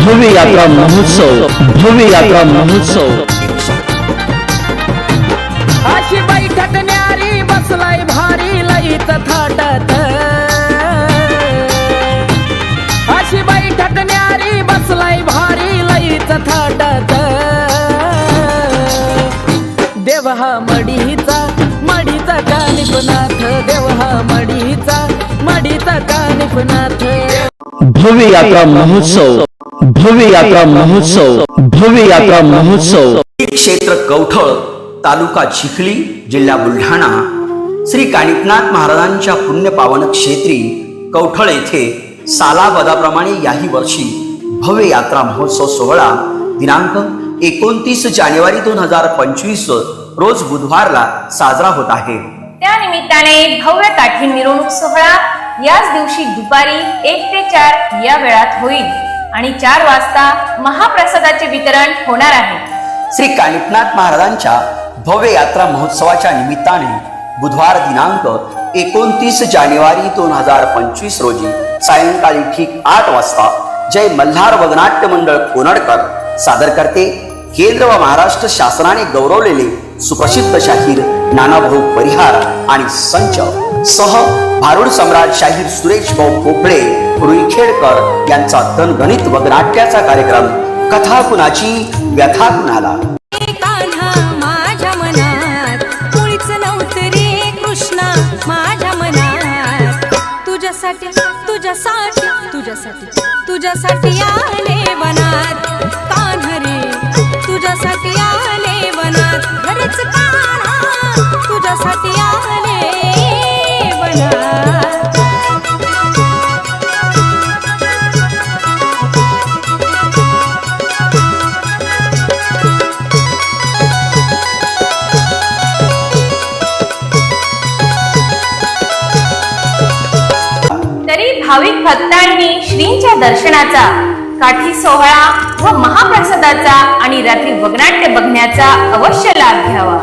भव्य यात्रा महोत्सव भव्य यात्रा महोत्सव. अशी बैठक न्यारी बसलाय भारी लईत थाटत. अशी बैठक न्यारी बसलाय भारी लईत थाटत. देव हा मडीचा मडीचा कानिपनाथ देव हा मडीचा मडीचा कानिपनाथ भव्य यात्रा महोत्सव. भव्य यात्रा महोत्सव भव्य यात्रा महोत्सव. क्षेत्र कवठळ तालुका चिखली जिल्हा बुलढाणा. श्री कानिपनाथ महाराजांच्या पुण्यपावन क्षेत्री कवठळ येथे सालाबदाप्रमाणे याही वर्षी भव्य यात्रा महोत्सव सोहळा दिनांक एकोणतीस जानेवारी दोन हजार पंचवीस रोज बुधवारला साजरा होत आहे. त्या निमित्ताने भव्य काठी मिरवणूक सोहळा याच दिवशी दुपारी एक ते चार या वेळात होईल. आणि चार वाजता महाप्रसादाचे वितरण होणार आहे. श्री कानिपनाथ महाराजांच्या भव्य यात्रा महोत्सवाच्या निमित्ताने बुधवार दिनांक एकोणतीस जानेवारी दोन हजार पंचवीस रोजी सायंकाळी ठीक आठ वाजता जय मल्हार वगनाट्य मंडळ कोनडकर सादर करते. केंद्र व महाराष्ट्र शासनाने गौरवलेले सुप्रसिद्ध शाहीर नानाभाऊ परिहार आणि संच. सह भारूड सम्राट शाहीर सुरेश भाऊ पोपळे रुईखेडकर यांचा तनगणित वगनाट्याचा कार्यक्रम कथा कुणाची व्यथा कुणाला तुझ्यासाठी तुझ्यासाठी तुझ्यासाठी तुझ्यासाठी आले वनात. कान्हरे तुझ्यासाठी भाविक भक्तांनी श्रींच्या दर्शनाचा काठी सोहळा व महाप्रसादाचा रात्री वगनाट्य बघण्याचा अवश्य लाभ घ्यावा.